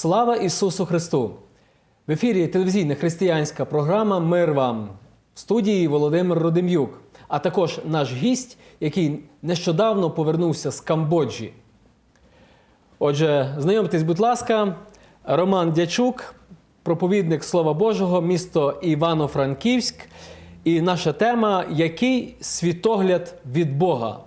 Слава Ісусу Христу! В ефірі телевізійна християнська програма Мир вам в студії Володимир Родим'юк, а також наш гість, який нещодавно повернувся з Камбоджі. Отже, знайомтесь, будь ласка, Роман Дячук, проповідник Слова Божого, місто Івано-Франківськ. І наша тема Який світогляд від Бога?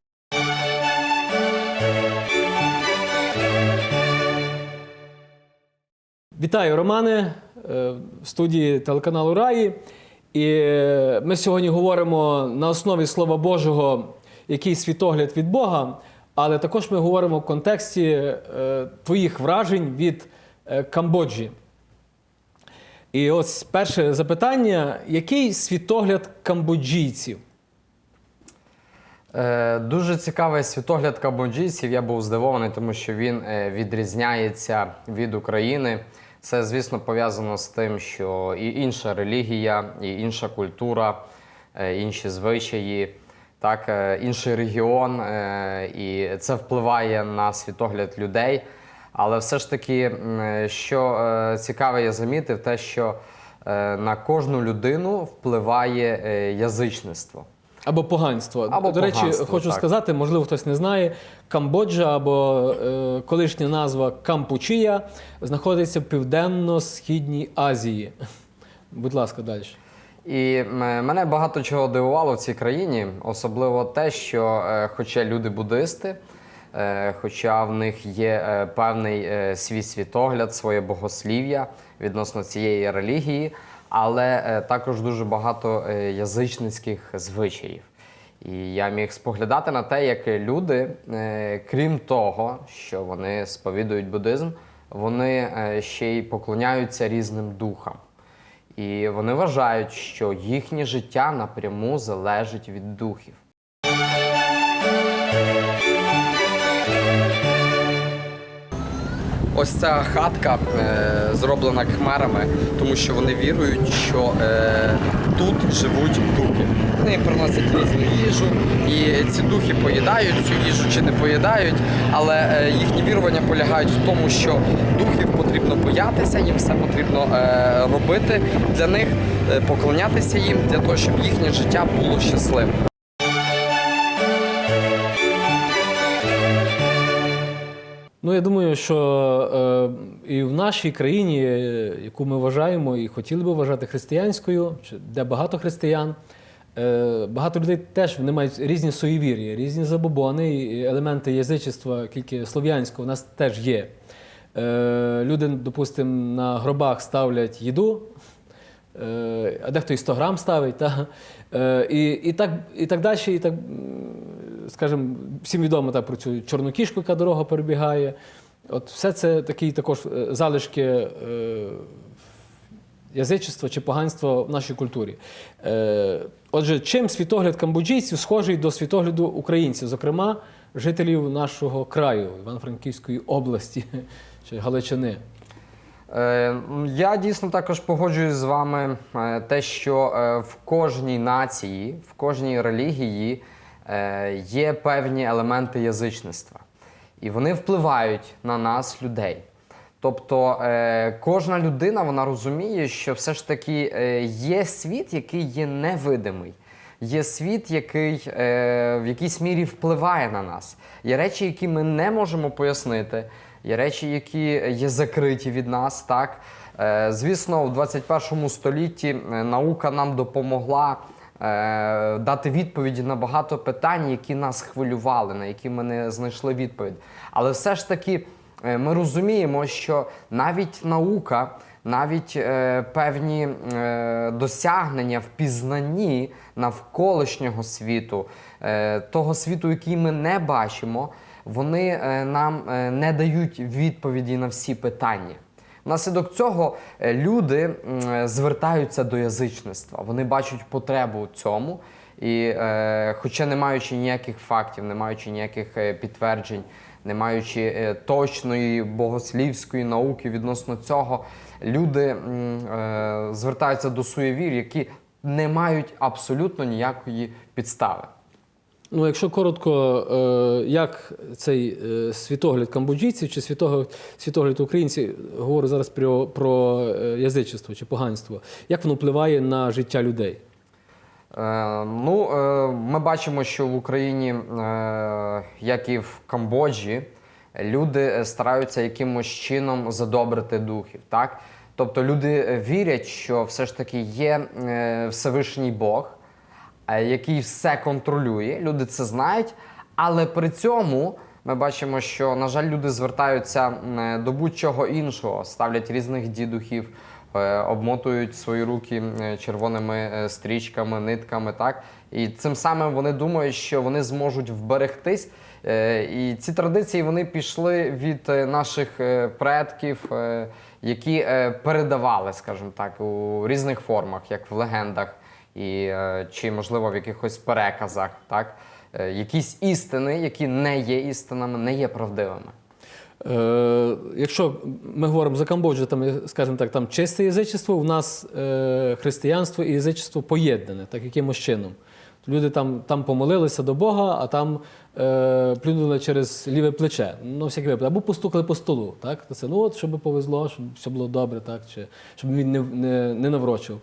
Вітаю, Романе, е, в студії телеканалу Раї. І е, ми сьогодні говоримо на основі Слова Божого, який світогляд від Бога, але також ми говоримо в контексті е, твоїх вражень від Камбоджі. І ось перше запитання: який світогляд камбоджійців? Дуже цікавий світогляд камбоджійців. Я був здивований, тому що він відрізняється від України. Це, звісно, пов'язано з тим, що і інша релігія, і інша культура, е, інші звичаї, так, е, інший регіон, е, і це впливає на світогляд людей. Але все ж таки, що цікаве, я замітив, те, що на кожну людину впливає язичництво. Або поганство. Або До речі, поганство, хочу так. сказати, можливо, хтось не знає, Камбоджа або е, колишня назва Кампучія знаходиться в Південно-Східній Азії. Будь ласка, далі. І мене багато чого дивувало в цій країні, особливо те, що, е, хоча люди буддисти, е, хоча в них є е, певний е, свій світогляд, своє богослів'я відносно цієї релігії, але е, також дуже багато е, язичницьких звичаїв. І я міг споглядати на те, як люди, е, крім того, що вони сповідують буддизм, вони ще й поклоняються різним духам. І вони вважають, що їхнє життя напряму залежить від духів. Ось ця хатка е, зроблена кхмерами, тому що вони вірують, що е, тут живуть духи. Вони приносять різну їжу, і ці духи поїдають цю їжу чи не поїдають, але е, їхні вірування полягають в тому, що духів потрібно боятися, їм все потрібно е, робити для них, е, поклонятися їм для того, щоб їхнє життя було щасливим. Ну, я думаю, що е, і в нашій країні, е, яку ми вважаємо і хотіли би вважати християнською, де багато християн, е, багато людей теж вони мають різні суєвір'я, різні забобони, і елементи язичества, тільки слов'янського, у нас теж є. Е, люди, допустимо, на гробах ставлять їду, е, а дехто і 100 грам ставить, та? Е, і, і, так, і так далі, і так, скажімо, всім відомо так, про цю чорну кішку, яка дорога перебігає. От все це такі також е, залишки е, язичества чи поганства в нашій культурі. Е, отже, чим світогляд камбоджійців схожий до світогляду українців, зокрема жителів нашого краю, Івано-Франківської області чи Галичини? Е, Я дійсно також погоджуюсь з вами е, те, що е, в кожній нації, в кожній релігії є певні елементи язичництва, і вони впливають на нас, людей. Тобто кожна людина вона розуміє, що все ж таки є світ, який є невидимий. Є світ, який е, в якійсь мірі впливає на нас. Є речі, які ми не можемо пояснити, є речі, які є закриті від нас. Так? Е, звісно, в 21 столітті е, наука нам допомогла е, дати відповіді на багато питань, які нас хвилювали, на які ми не знайшли відповідь. Але все ж таки е, ми розуміємо, що навіть наука, навіть е, певні е, досягнення в пізнанні навколишнього світу, е, того світу, який ми не бачимо, вони е, нам е, не дають відповіді на всі питання. Внаслідок цього е, люди звертаються до язичництва. Вони бачать потребу в цьому, і, е, хоча не маючи ніяких фактів, не маючи ніяких е, підтверджень, не маючи е, точної богослівської науки відносно цього, люди е, звертаються до суєвір, які не мають абсолютно ніякої підстави. Ну, якщо коротко, е, як цей світогляд камбоджійців чи світогляд, українців, говорю зараз про, про язичество чи поганство, як воно впливає на життя людей? Е, ну, е, ми бачимо, що в Україні, е, як і в Камбоджі, люди стараються якимось чином задобрити духів. Так? Тобто люди вірять, що все ж таки є Всевишній Бог, який все контролює. Люди це знають, але при цьому. Ми бачимо, що, на жаль, люди звертаються до будь-чого іншого, ставлять різних дідухів, обмотують свої руки е, червоними е, стрічками, нитками, так і цим самим вони думають, що вони зможуть вберегтись. Е, І ці традиції вони пішли від е, наших е, предків, е, які е, передавали, скажімо так, у різних формах, як в легендах, і е, чи можливо в якихось переказах, так Е, якісь істини, які не є істинами, не є правдивими. Е, якщо ми говоримо за Камбоджу, там, скажімо так, там чисте язичество, у нас е, християнство і язичество поєднане, так якимось чином. Люди там, там помолилися до Бога, а там е, плюнули через ліве плече. Ну, всякий випадок. Або постукали по столу. Так? Це, ну, от, щоб повезло, щоб все було добре, так? Чи, щоб він не, не, не наврочив.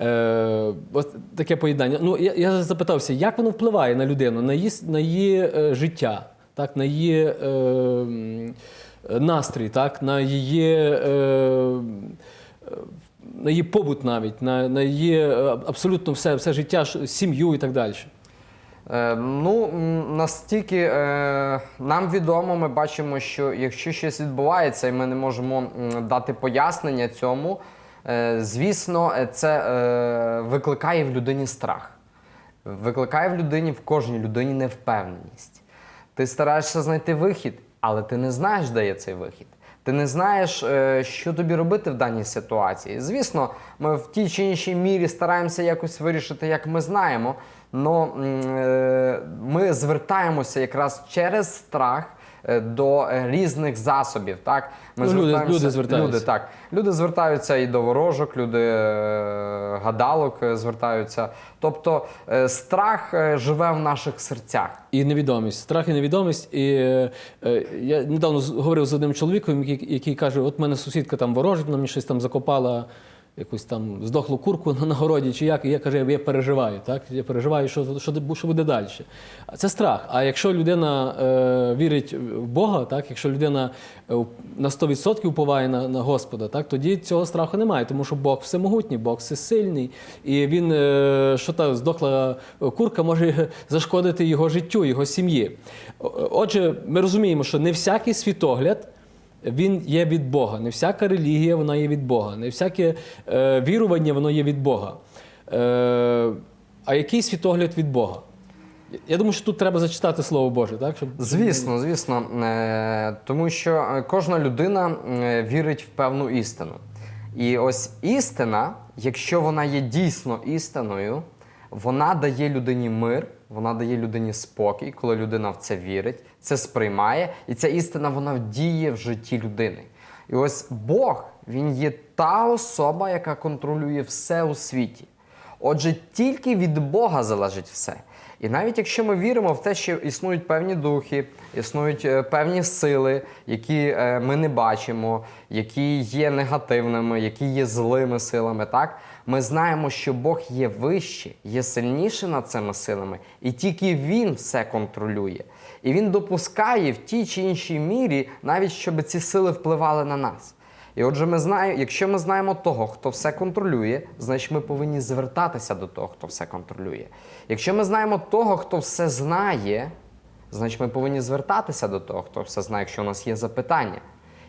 Е, ось таке поєднання. Ну, я, я запитався, як воно впливає на людину, на її, на її е, життя, так, на її е, настрій, так, на її. Е, на її побут навіть, на, на її е, абсолютно все, все життя, сім'ю і так далі. Е, ну, настільки е, нам відомо, ми бачимо, що якщо щось відбувається і ми не можемо дати пояснення цьому, е, звісно, це е, викликає в людині страх. Викликає в людині, в кожній людині невпевненість. Ти стараєшся знайти вихід, але ти не знаєш, де є цей вихід. Ти не знаєш, е, що тобі робити в даній ситуації. Звісно, ми в тій чи іншій мірі стараємося якось вирішити, як ми знаємо, але ми звертаємося якраз через страх до е, різних засобів. Так? Ми Ну, люди- звертаємося- люди звертаються. Люди, так. Люди звертаються і до ворожок, люди е, гадалок е, звертаються. Тобто е, страх е, живе в наших серцях. І невідомість, страх і невідомість. І е, е, я недавно говорив з одним чоловіком, який, який каже: от мене сусідка там ворожить, вона мені щось там закопала. Якусь там здохлу курку на нагороді, чи як, і я каже, я переживаю, так? Я переживаю, що, що, що буде далі. Це страх. А якщо людина е, вірить в Бога, так, якщо людина е, на 100% уповає на, на Господа, так, тоді цього страху немає, тому що Бог всемогутній, Бог всесильний, і він, е, що та здохла курка, може зашкодити його життю, його сім'ї. Отже, ми розуміємо, що не всякий світогляд. Він є від Бога. Не всяка релігія вона є від Бога. Не всяке е, вірування воно є від Бога. Е, а який світогляд від Бога? Я думаю, що тут треба зачитати Слово Боже, так? Щоб... Звісно, звісно, е, тому що е, кожна людина е, вірить в певну істину. І ось істина, якщо вона є дійсно істиною, вона дає людині мир, вона дає людині спокій, коли людина в це вірить, це сприймає, і ця істина вона діє в житті людини. І ось Бог, він є та особа, яка контролює все у світі. Отже, тільки від Бога залежить все. І навіть якщо ми віримо в те, що існують певні духи, існують е, певні сили, які е, ми не бачимо, які є негативними, які є злими силами, так ми знаємо, що Бог є вище, є сильніше над цими силами, і тільки Він все контролює. І він допускає в тій чи іншій мірі, навіть щоб ці сили впливали на нас. І отже, ми знаємо, якщо ми знаємо того, хто все контролює, значить ми повинні звертатися до того, хто все контролює. Якщо ми знаємо того, хто все знає, значить ми повинні звертатися до того, хто все знає, якщо у нас є запитання.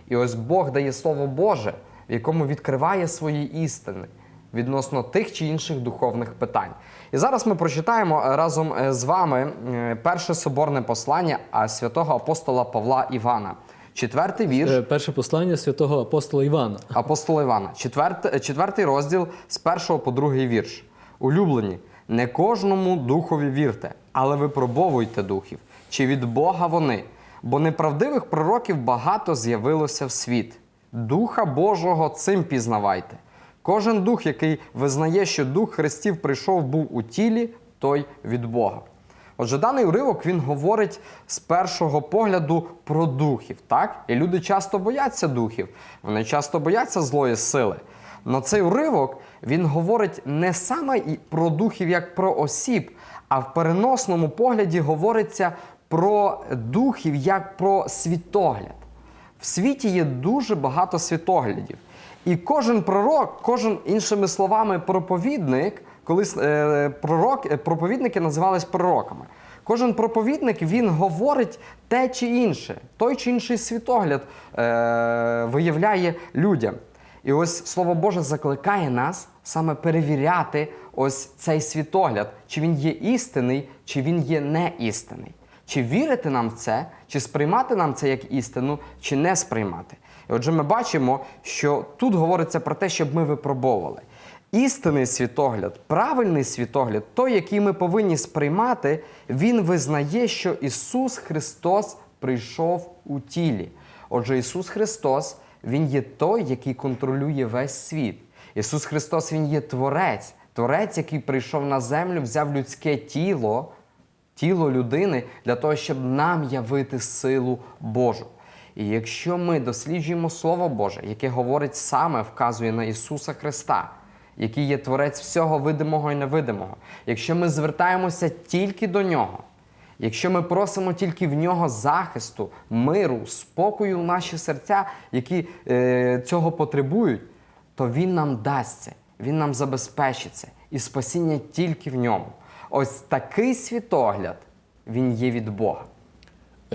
І ось Бог дає Слово Боже, в якому відкриває свої істини відносно тих чи інших духовних питань. І зараз ми прочитаємо е, разом е, з вами е, перше соборне послання святого апостола Павла Івана. Четвертий вірш. Е, Перше послання святого апостола Івана. Апостола Івана, четвертий, четвертий розділ з першого по другий вірш. Улюблені, не кожному духові вірте, але випробовуйте духів, чи від Бога вони, бо неправдивих пророків багато з'явилося в світ. Духа Божого цим пізнавайте. Кожен дух, який визнає, що Дух Христів прийшов, був у тілі, той від Бога. Отже, даний уривок він говорить з першого погляду про духів, так? І люди часто бояться духів, вони часто бояться злої сили. Но цей уривок він говорить не саме про духів як про осіб, а в переносному погляді говориться про духів як про світогляд. В світі є дуже багато світоглядів. І кожен пророк, кожен, іншими словами, проповідник, колись е, пророк, е, проповідники називались пророками. Кожен проповідник він говорить те чи інше, той чи інший світогляд е, виявляє людям. І ось Слово Боже закликає нас саме перевіряти ось цей світогляд, чи він є істинний, чи він є неістинний. Чи вірити нам в це, чи сприймати нам це як істину, чи не сприймати. І отже, ми бачимо, що тут говориться про те, щоб ми випробовували. Істинний світогляд, правильний світогляд, той, який ми повинні сприймати, він визнає, що Ісус Христос прийшов у тілі. Отже, Ісус Христос, Він є той, який контролює весь світ. Ісус Христос, Він є Творець, Творець, який прийшов на землю, взяв людське тіло, тіло людини для того, щоб нам явити силу Божу. І якщо ми досліджуємо Слово Боже, яке говорить саме, вказує на Ісуса Христа, який є творець всього видимого і невидимого, якщо ми звертаємося тільки до Нього, якщо ми просимо тільки в нього захисту, миру, спокою в наші серця, які е, цього потребують, то Він нам дасть це, Він нам забезпечить це. І спасіння тільки в ньому. Ось такий світогляд, він є від Бога.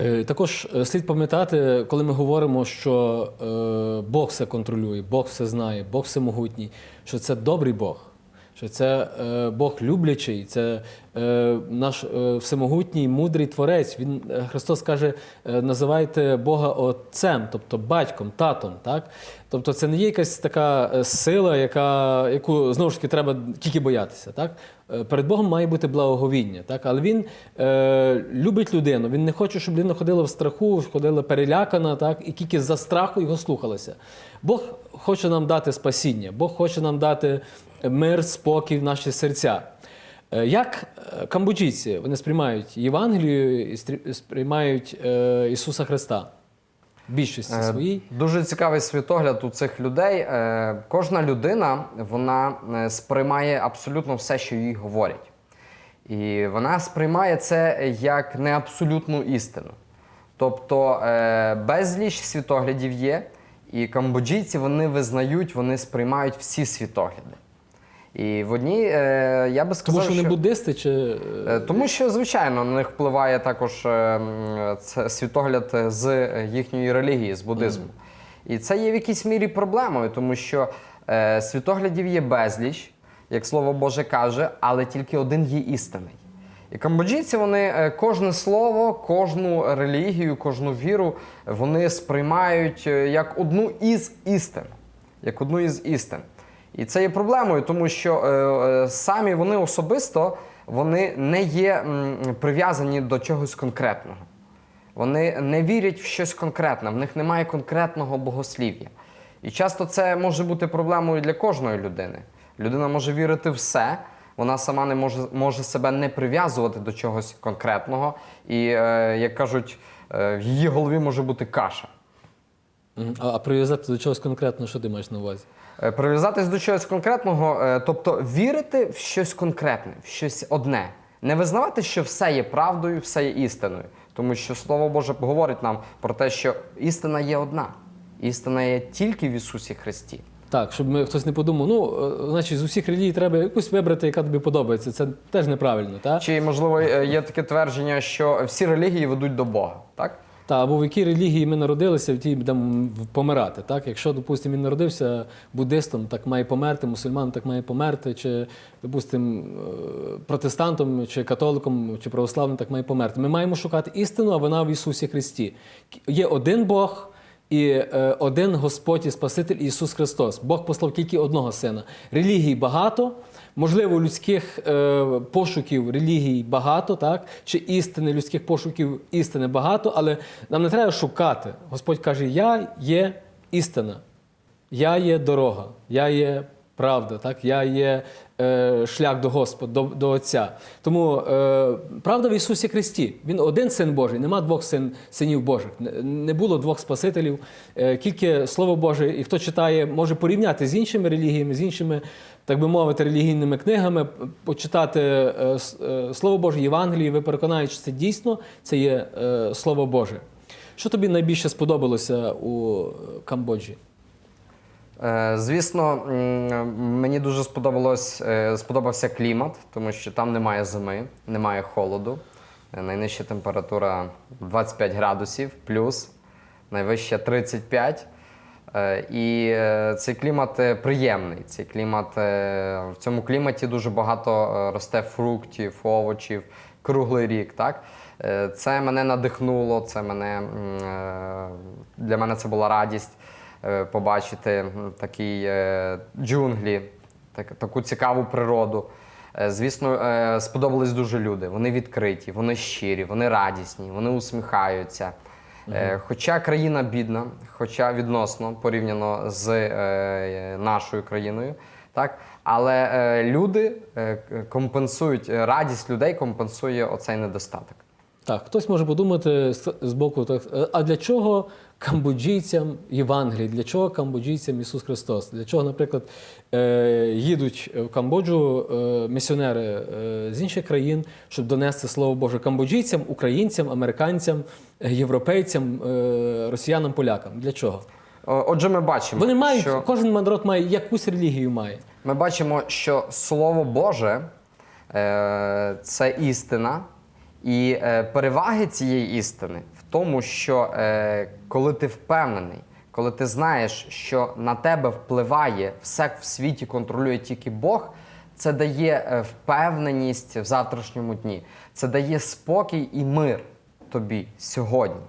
Е, Також е, слід пам'ятати, коли ми говоримо, що е, Бог все контролює, Бог все знає, Бог всемогутній, що це добрий Бог, що це Бог люблячий, це наш е, всемогутній, мудрий творець. Він е, Христос каже, е, називайте Бога Отцем, тобто батьком, татом. Так? Тобто це не є якась така е, сила, яка, яку знову ж таки треба тільки боятися. Так? Е, Перед Богом має бути благоговіння, так? але він е, любить людину. Він не хоче, щоб людина ходила в страху, ходила перелякана, так? і тільки за страху його слухалася. Бог хоче нам дати спасіння, Бог хоче нам дати мир, спокій в наші серця. Е, Як е, камбоджійці вони сприймають Євангелію і сприймають е, Ісуса Христа більшості своїй? Дуже цікавий світогляд у цих людей. Кожна людина вона сприймає абсолютно все, що їй говорять. І вона сприймає це як неабсолютну істину. Тобто безліч світоглядів є, і камбоджійці вони визнають, вони сприймають всі світогляди. І в одній, е, я би сказав, Тому що вони буддисти чи. Е, Тому що, звичайно, на них впливає також е, це світогляд е, з їхньої релігії, з буддизму. І це є в якійсь мірі проблемою, тому що е, світоглядів є безліч, як слово Боже каже, але тільки один є істинний. І камбоджійці вони е, кожне слово, кожну релігію, кожну віру вони сприймають як одну із істин. Як одну із істин. І це є проблемою, тому що е, е, самі вони особисто вони не є прив'язані до чогось конкретного. Вони не вірять в щось конкретне, в них немає конкретного богослів'я. І часто це може бути проблемою для кожної людини. Людина може вірити в все, вона сама не може, може себе не прив'язувати до чогось конкретного, і, е, як кажуть, е, в її голові може бути каша. А прив'язати до чогось конкретного, що ти маєш на увазі? Е, Прив'язатись до чогось конкретного, е, тобто вірити в щось конкретне, в щось одне. Не визнавати, що все є правдою, все є істиною. Тому що Слово Боже говорить нам про те, що істина є одна. Істина є тільки в Ісусі Христі. Так, щоб ми хтось не подумав, ну, е, значить, з усіх релігій треба якусь вибрати, яка тобі подобається. Це теж неправильно, так? Чи, можливо, є таке твердження, що всі релігії ведуть до Бога, так? Та, або в якій релігії ми народилися, в тій будемо помирати. Так? Якщо, допустимо, він народився буддистом, так має померти, мусульман так має померти, чи, допустимо, е, протестантом, чи католиком, чи православним так має померти. Ми маємо шукати істину, а вона в Ісусі Христі. Є один Бог. І е, один Господь і Спаситель Ісус Христос. Бог послав тільки одного сина. Релігій багато, можливо, людських е, пошуків релігій багато, так? чи істини, людських пошуків істини багато, але нам не треба шукати. Господь каже: Я є істина, я є дорога, я є правда, так? я є шлях до Господа, до, до Отця. Тому е, правда в Ісусі Христі. Він один син Божий, нема двох син, синів Божих. Не- було двох спасителів. Е, Тільки Слово Боже, і хто читає, може порівняти з іншими релігіями, з іншими, так би мовити, релігійними книгами, почитати е, е, Слово Боже, Євангеліє, ви переконаєте, що це дійсно це є е, Слово Боже. Що тобі найбільше сподобалося у Камбоджі? Е, Звісно, мені дуже сподобалось, е, сподобався клімат, тому що там немає зими, немає холоду. Е, Найнижча температура 25 градусів плюс, найвища 35. Е, І цей клімат приємний. Цей клімат, в цьому кліматі дуже багато росте фруктів, овочів, круглий рік. Так? Це мене надихнуло, це мене, для мене це була радість побачити такі е, джунглі, так, таку цікаву природу. Е, Звісно, е, сподобались дуже люди. Вони відкриті, вони щирі, вони радісні, вони усміхаються. Е, Хоча країна бідна, хоча відносно порівняно з е, нашою країною, так але е, люди е, компенсують е, радість людей, компенсує оцей недостаток. Так, хтось може подумати з боку, так, е, а для чого камбоджійцям Євангелій? Для чого камбоджійцям Ісус Христос? Для чого, наприклад, е, їдуть в Камбоджу е, місіонери з інших країн, щоб донести Слово Боже камбоджійцям, українцям, американцям, європейцям, росіянам, полякам? Для чого? Отже, ми бачимо, Вони мають, що кожен народ має якусь релігію має. Ми бачимо, що Слово Боже це істина, і е, переваги цієї істини в тому, що е, коли ти впевнений, коли ти знаєш, що на тебе впливає все в світі, контролює тільки Бог, це дає е, впевненість в завтрашньому дні. Це дає спокій і мир тобі сьогодні.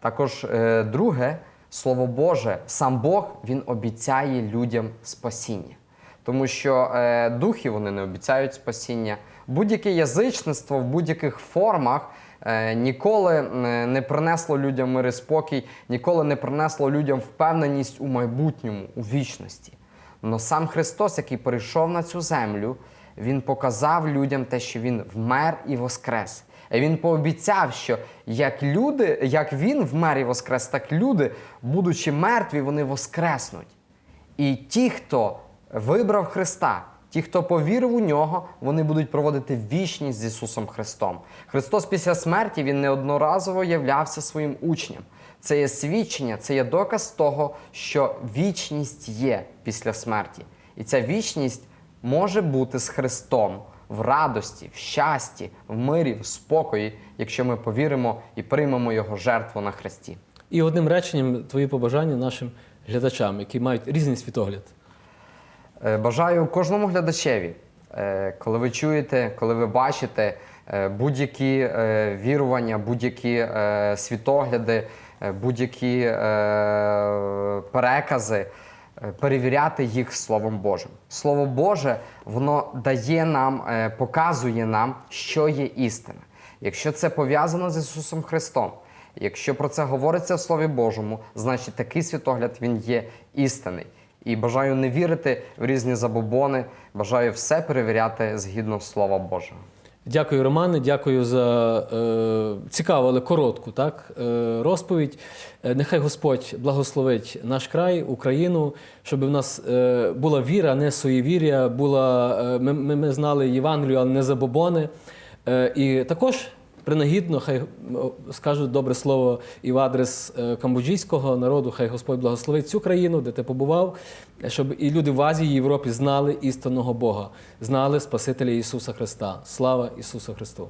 Також е, друге, слово Боже, сам Бог він обіцяє людям спасіння. Тому що е, духи вони не обіцяють спасіння. Будь-яке язичництво в будь-яких формах е, ніколи не принесло людям мир і спокій, ніколи не принесло людям впевненість у майбутньому, у вічності. Но сам Христос, який прийшов на цю землю, Він показав людям те, що Він вмер і воскрес. І Він пообіцяв, що як люди, як він вмер і воскрес, так люди, будучи мертві, вони воскреснуть. І ті, хто вибрав Христа, ті, хто повірив у нього, вони будуть проводити вічність з Ісусом Христом. Христос після смерті Він неодноразово являвся своїм учням. Це є свідчення, це є доказ того, що вічність є після смерті. І ця вічність може бути з Христом в радості, в щасті, в мирі, в спокої, якщо ми повіримо і приймемо Його жертву на Христі. І одним реченням твої побажання нашим глядачам, які мають різний світогляд. Е, Бажаю кожному глядачеві, е, коли ви чуєте, коли ви бачите е, будь-які вірування, будь-які світогляди, будь-які перекази, перевіряти їх Словом Божим. Слово Боже, воно дає нам, показує нам, що є істина. Якщо це пов'язано з Ісусом Христом, якщо про це говориться в Слові Божому, значить такий світогляд він є істинний. І бажаю не вірити в різні забобони, бажаю все перевіряти згідно Слова Божого. Дякую, Романе. Дякую за е, цікаву, але коротку так, е, розповідь. Е, нехай Господь благословить наш край, Україну, щоб в нас е, була віра, не суєвір'я, була, е, ми, ми, знали Євангелію, але не забобони. Е, і також принагідно, хай скажу добре слово і в адрес е, камбоджійського народу, хай Господь благословить цю країну, де ти побував, щоб і люди в Азії, і Європі знали істинного Бога, знали Спасителя Ісуса Христа. Слава Ісусу Христу!